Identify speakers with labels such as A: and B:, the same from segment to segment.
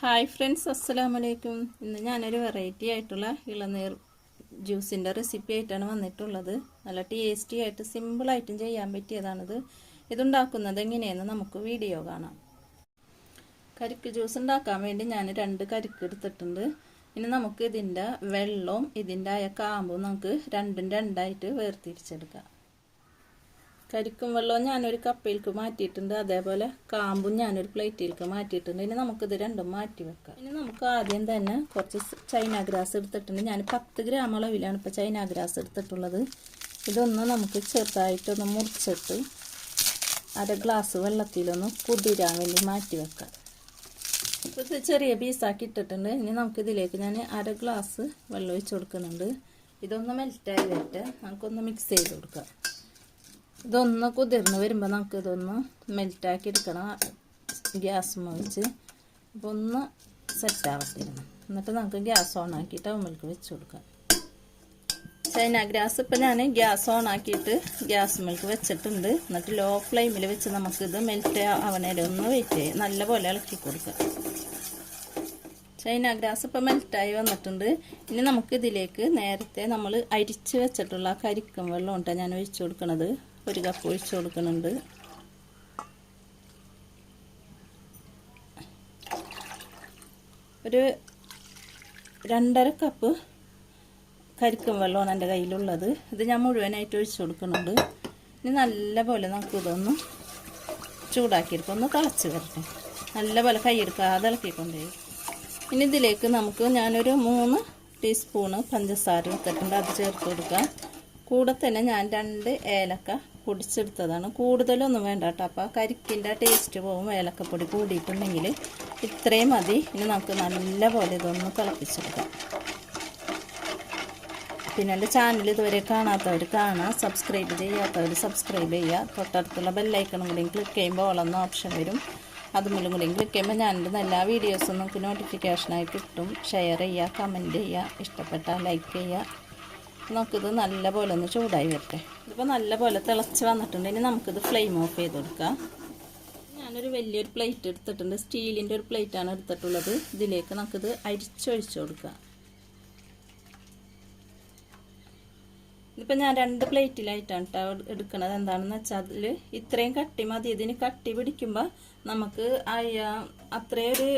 A: Hi friends അസ്സലാമു അലൈക്കും ഇന്ന് ഞാനൊരു വെറൈറ്റി ആയിട്ടുള്ള ഇളനീർ ജ്യൂസിന്റെ റെസിപ്പി ആയിട്ടാണ് വന്നിട്ടുള്ളത്. നല്ല ടേസ്റ്റി ആയിട്ട് സിമ്പിളായിട്ടും ചെയ്യാൻ പറ്റിയതാണിത്. ഇതുണ്ടാക്കുന്നത് എങ്ങനെയെന്ന് നമുക്ക് വീഡിയോ കാണാം. കരിക്ക് ജ്യൂസ് ഉണ്ടാക്കാൻ വേണ്ടി ഞാൻ രണ്ട് കരിക്ക് എടുത്തിട്ടുണ്ട്. ഇനി നമുക്ക് ഇതിന്റെ വെള്ളവും ഇതിന്റെ ആയ കാമ്പും നമുക്ക് രണ്ടും രണ്ടായിട്ട് വേർതിരിച്ചെടുക്കാം. കരിക്കും വെള്ളവും ഞാനൊരു കപ്പയിലേക്ക് മാറ്റിയിട്ടുണ്ട്. അതേപോലെ കാമ്പും ഞാനൊരു പ്ലേറ്റിലേക്ക് മാറ്റിയിട്ടുണ്ട്. ഇനി നമുക്കിത് രണ്ടും മാറ്റി വെക്കാം. ഇനി നമുക്ക് ആദ്യം തന്നെ കുറച്ച് ചൈന ഗ്രാസ് എടുത്തിട്ടുണ്ട്. ഞാൻ പത്ത് ഗ്രാം അളവിലാണ് ഇപ്പോൾ ചൈന ഗ്രാസ് എടുത്തിട്ടുള്ളത്. ഇതൊന്ന് നമുക്ക് ചെറുതായിട്ടൊന്ന് മുറിച്ചിട്ട് അര ഗ്ലാസ് വെള്ളത്തിലൊന്ന് കുതിരാൻ വേണ്ടി മാറ്റി വെക്കാം. ഇപ്പോൾ ഇത് ചെറിയ പീസാക്കി ഇട്ടിട്ടുണ്ട്. ഇനി നമുക്കിതിലേക്ക് ഞാൻ അര ഗ്ലാസ് വെള്ളം ഒഴിച്ച് കൊടുക്കുന്നുണ്ട്. ഇതൊന്ന് മെൽറ്റായി വരട്ടെ. നമുക്കൊന്ന് മിക്സ് ചെയ്ത് കൊടുക്കാം. ഇതൊന്ന് കുതിർന്ന് വരുമ്പോൾ നമുക്ക് ഇതൊന്ന് മെൽറ്റാക്കി എടുക്കണം ഗ്യാസ് വെച്ച് അപ്പോൾ ഒന്ന് സെറ്റാവത്തിരുന്നു എന്നിട്ട് നമുക്ക് ഗ്യാസ് ഓൺ ആക്കിയിട്ട് അവർക്ക് വെച്ച് കൊടുക്കാം. ചൈന ഗ്രാസ് ഇപ്പം ഞാൻ ഗ്യാസ് ഓൺ ആക്കിയിട്ട് ഗ്യാസ് മിൽക്ക് വെച്ചിട്ടുണ്ട്. എന്നിട്ട് ലോ ഫ്ലെയിമിൽ വെച്ച് നമുക്കിത് മെൽറ്റ് ആവണേലും ഒന്ന് വെയിറ്റ് ചെയ്യും. നല്ലപോലെ ഇളക്കി കൊടുക്കുക ചൈന ഗ്രാസ് ഇപ്പം മെൽറ്റായി വന്നിട്ടുണ്ട്. ഇനി നമുക്കിതിലേക്ക് നേരത്തെ നമ്മൾ അരിച്ച് വെച്ചിട്ടുള്ള കരിക്കും വെള്ളം ഉണ്ടാണ് ഞാൻ ഒഴിച്ചു കൊടുക്കുന്നത് ഒരു കപ്പ് ഒഴിച്ചു കൊടുക്കുന്നുണ്ട്. ഒരു രണ്ടര കപ്പ് കരിക്കും വെള്ളമാണ് എന്റെ കയ്യിലുള്ളത്. ഇത് ഞാൻ മുഴുവനായിട്ട് ഒഴിച്ചു കൊടുക്കുന്നുണ്ട്. ഇനി നല്ലപോലെ നമുക്ക് ഇതൊന്ന് ചൂടാക്കിയെടുക്കും. ഒന്ന് തിളച്ച് വരട്ടെ. നല്ലപോലെ കൈയെടുക്കാതെ ഇളക്കിക്കൊണ്ടേ. ഇനി ഇതിലേക്ക് നമുക്ക് ഞാനൊരു മൂന്ന് ടീസ്പൂണ് പഞ്ചസാര ഇട്ടിട്ടുണ്ട്. അത് ചേർത്ത് കൊടുക്കാം. കൂടെ തന്നെ ഞാൻ രണ്ട് ഏലക്ക പൊടിച്ചെടുത്തതാണ്. കൂടുതലൊന്നും വേണ്ട കേട്ടോ അപ്പോൾ കരിക്കിന്റെ ടേസ്റ്റ് പോകും ഏലക്കപ്പൊടി കൂടിയിട്ടുണ്ടെങ്കിൽ ഇത്രയും മതി. ഇനി നമുക്ക് നല്ല പോലെ ഇതൊന്ന് തിളപ്പിച്ചെടുക്കാം. പിന്നെ എന്റെ ചാനൽ ഇതുവരെ കാണാത്തവർ കാണാം. സബ്സ്ക്രൈബ് ചെയ്യാത്തവർ സബ്സ്ക്രൈബ് ചെയ്യുക. തൊട്ടടുത്തുള്ള ബെല്ലൈക്കണം കൂടി ക്ലിക്ക് ചെയ്യുമ്പോൾ ഓളെന്ന ഓപ്ഷൻ വരും. അതുമൂലം കൂടി ക്ലിക്ക് ചെയ്യുമ്പോൾ ഞാനിടുന്ന എല്ലാ വീഡിയോസും നമുക്ക് നോട്ടിഫിക്കേഷനായി കിട്ടും. ഷെയർ ചെയ്യുക കമന്റ് ചെയ്യുക ഇഷ്ടപ്പെട്ടാൽ ലൈക്ക് ചെയ്യുക. നമുക്കിത് നല്ല പോലെ ഒന്ന് ചൂടായി വരട്ടെ. ഇതിപ്പോൾ നല്ല പോലെ തിളച്ച് വന്നിട്ടുണ്ട്. ഇനി നമുക്കിത് ഫ്ലെയിം ഓഫ് ചെയ്ത് കൊടുക്കാം. ഞാനൊരു വലിയൊരു പ്ലേറ്റ് എടുത്തിട്ടുണ്ട്. സ്റ്റീലിന്റെ ഒരു പ്ലേറ്റാണ് എടുത്തിട്ടുള്ളത്. ഇതിലേക്ക് നമുക്കിത് അരിച്ചൊഴിച്ച് കൊടുക്കാം. ഇതിപ്പോൾ ഞാൻ രണ്ട് പ്ലേറ്റിലായിട്ടാണ് കേട്ടോ എടുക്കുന്നത് എന്താണെന്ന് വെച്ചാൽ അതിൽ ഇത്രയും കട്ടി മതി. ഇതിന് കട്ടി പിടിക്കുമ്പോൾ നമുക്ക് അത്രയൊരു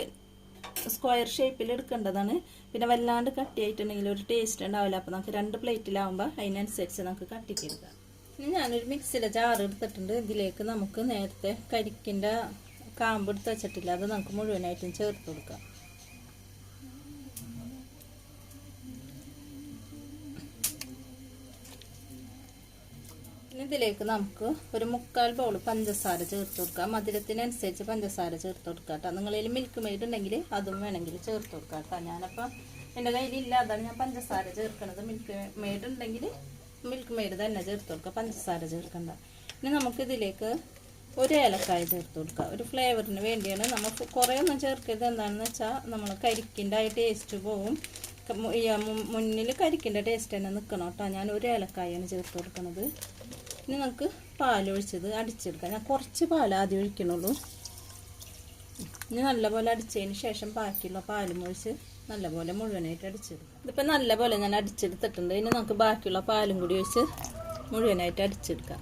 A: സ്ക്വയർ ഷേപ്പിൽ എടുക്കേണ്ടതാണ്. പിന്നെ വല്ലാണ്ട് കട്ടിയായിട്ടുണ്ടെങ്കിൽ ഒരു ടേസ്റ്റ് ഉണ്ടാവില്ല. അപ്പോൾ നമുക്ക് രണ്ട് പ്ലേറ്റിലാവുമ്പോൾ അതിനനുസരിച്ച് നമുക്ക് കട്ടിക്കെടുക്കാം ഇനി ഞാനൊരു മിക്സിയുടെ ജാറ് എടുത്തിട്ടുണ്ട്. ഇതിലേക്ക് നമുക്ക് നേരത്തെ കരിക്കിന്റെ കാമ്പ് എടുത്ത് വെച്ചിട്ടില്ല. അത് നമുക്ക് മുഴുവനായിട്ടും ചേർത്ത് കൊടുക്കാം. ഇതിലേക്ക് നമുക്ക് ഒരു മുക്കാൽ ബൗൾ പഞ്ചസാര ചേർത്ത് കൊടുക്കാം. മധുരത്തിനനുസരിച്ച് പഞ്ചസാര ചേർത്ത് കൊടുക്കാം കേട്ടോ. നിങ്ങളിൽ മിൽക്ക് മെയ്ഡ് ഉണ്ടെങ്കിൽ അതും വേണമെങ്കിൽ ചേർത്ത് കൊടുക്കാം കേട്ടോ. ഞാനപ്പോൾ എന്റെ കയ്യിലില്ല അതാണ് ഞാൻ പഞ്ചസാര ചേർക്കുന്നത് മിൽക്ക് മെയ്ഡ് ഉണ്ടെങ്കിൽ മിൽക്ക് മെയ്ഡ് തന്നെ ചേർത്ത് കൊടുക്കുക പഞ്ചസാര ചേർക്കണ്ട. ഇനി നമുക്കിതിലേക്ക് ഒരു ഏലക്കായ ചേർത്ത് കൊടുക്കുക ഒരു ഫ്ലേവറിന് വേണ്ടിയാണ് നമുക്ക് കുറേ ഒന്നും ചേർക്കരുത്. എന്താണെന്ന് വെച്ചാൽ നമ്മൾ കരിക്കിന്റെ ആ ടേസ്റ്റ് പോവും. മുന്നിൽ കരിക്കിന്റെ ടേസ്റ്റ് തന്നെ നിൽക്കണം കേട്ടോ. ഞാൻ ഒരു ഏലക്കായാണ് ചേർത്ത് കൊടുക്കുന്നത് ഇനി നമുക്ക് പാലൊഴിച്ചത് അടിച്ചെടുക്കാം. ഞാൻ കുറച്ച് പാൽ ആദ്യം ഒഴിക്കണുള്ളൂ. ഇനി നല്ലപോലെ അടിച്ചതിന് ശേഷം ബാക്കിയുള്ള പാലും ഒഴിച്ച് നല്ലപോലെ മുഴുവനായിട്ട് അടിച്ചെടുക്കാം. ഇതിപ്പോൾ നല്ലപോലെ ഞാൻ അടിച്ചെടുത്തിട്ടുണ്ട്. ഇനി നമുക്ക് ബാക്കിയുള്ള പാലും കൂടി ഒഴിച്ച് മുഴുവനായിട്ട് അടിച്ചെടുക്കാം.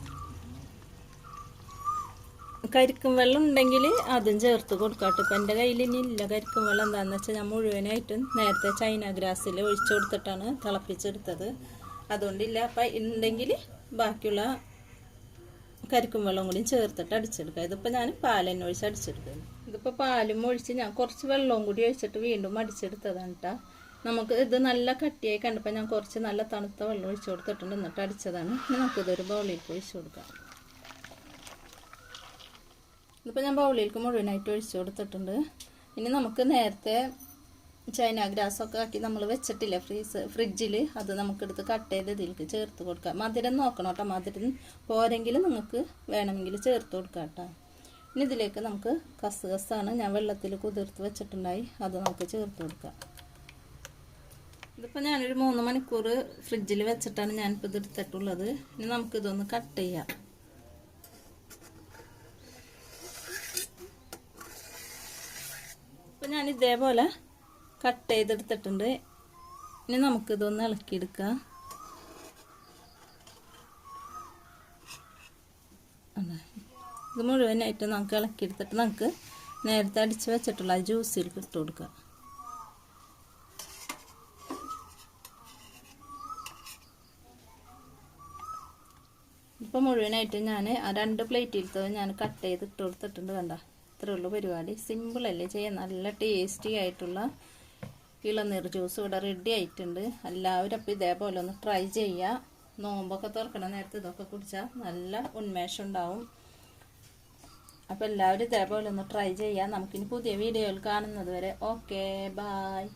A: കരിക്കും വെള്ളം ഉണ്ടെങ്കിൽ അതും ചേർത്ത് കൊടുക്കാട്ടെ ഇപ്പം എന്റെ കയ്യിൽ ഇനി ഇല്ല കരിക്കും വെള്ളം. എന്താണെന്ന് വെച്ചാൽ ഞാൻ മുഴുവനായിട്ടും നേരത്തെ ചൈന ഗ്രാസിൽ ഒഴിച്ചു കൊടുത്തിട്ടാണ് തിളപ്പിച്ചെടുത്തത്. അതുകൊണ്ടില്ല അപ്പം ഉണ്ടെങ്കിൽ ബാക്കിയുള്ള കരിക്കും വെള്ളം കൂടി ചേർത്തിട്ട് അടിച്ചെടുക്കുക. ഇതിപ്പോൾ ഞാൻ പാലെന്നെ ഒഴിച്ച് അടിച്ചെടുക്കുന്നു. ഇതിപ്പോൾ പാലും ഒഴിച്ച് ഞാൻ കുറച്ച് വെള്ളവും കൂടി ഒഴിച്ചിട്ട് വീണ്ടും അടിച്ചെടുത്തതാണ് കേട്ടോ നമുക്ക് ഇത് നല്ല കട്ടിയായി കണ്ടപ്പോൾ ഞാൻ കുറച്ച് നല്ല തണുത്ത വെള്ളം ഒഴിച്ച് കൊടുത്തിട്ടുണ്ട്. എന്നിട്ട് അടിച്ചതാണ്. നമുക്കിതൊരു ബൗളിലേക്ക് ഒഴിച്ചു കൊടുക്കാം. ഇതിപ്പോൾ ഞാൻ ബൗളിലേക്ക് മുഴുവനായിട്ട് ഒഴിച്ചു കൊടുത്തിട്ടുണ്ട്. ഇനി നമുക്ക് നേരത്തെ ചൈന ഗ്രാസൊക്കെ ആക്കി നമ്മൾ വെച്ചിട്ടില്ല ഫ്രീസ് ഫ്രിഡ്ജിൽ അത് നമുക്കെടുത്ത് കട്ട് ചെയ്ത് ഇതിലേക്ക് ചേർത്ത് കൊടുക്കാം. മധുരം നോക്കണം കേട്ടോ. മധുരം പോരെങ്കിൽ നിങ്ങൾക്ക് വേണമെങ്കിൽ ചേർത്ത് കൊടുക്കാം കേട്ടോ. ഇനി ഇതിലേക്ക് നമുക്ക് കസ് കസാണ് ഞാൻ വെള്ളത്തിൽ കുതിർത്ത് വെച്ചിട്ടുണ്ടായി. അത് നമുക്ക് ചേർത്ത് കൊടുക്കാം. ഇതിപ്പോൾ ഞാനൊരു മൂന്ന് മണിക്കൂർ ഫ്രിഡ്ജിൽ വെച്ചിട്ടാണ് ഞാനിപ്പോൾ ഇത് എടുത്തിട്ടുള്ളത് ഇനി നമുക്കിതൊന്ന് കട്ട് ചെയ്യാം. അപ്പം ഞാൻ ഇതേപോലെ കട്ട് ചെയ്തെടുത്തിട്ടുണ്ട്. ഇനി നമുക്കിതൊന്ന് ഇളക്കിയെടുക്കാം. ഇത് മുഴുവനായിട്ട് നമുക്ക് ഇളക്കിയെടുത്തിട്ട് നമുക്ക് നേരത്തെ അടിച്ച് വെച്ചിട്ടുള്ള ജ്യൂസിൽ ഇട്ട് കൊടുക്കുക. ഇപ്പോൾ മുഴുവനായിട്ട് ഞാൻ ആ രണ്ട് പ്ലേറ്റിലത്തെ ഞാൻ കട്ട് ചെയ്ത് ഇട്ട് കൊടുത്തിട്ടുണ്ട് കണ്ട. ഇത്രയുള്ള പരിപാടി. സിമ്പിളല്ലേ? ചെയ്യാൻ നല്ല ടേസ്റ്റി ആയിട്ടുള്ള ഇളനീർ ജ്യൂസ് ഇവിടെ റെഡി ആയിട്ടുണ്ട്. എല്ലാവരും അപ്പോൾ ഇതേപോലെ ഒന്ന് ട്രൈ ചെയ്യുക നോമ്പൊക്കെ തുറക്കണ നേരത്തെ ഇതൊക്കെ കുടിച്ചാൽ നല്ല ഉന്മേഷം ഉണ്ടാവും. അപ്പോൾ എല്ലാവരും ഇതേപോലെ ഒന്ന് ട്രൈ ചെയ്യാം. നമുക്കിനി പുതിയ വീഡിയോയിൽ കാണുന്നത് വരെ. Okay bye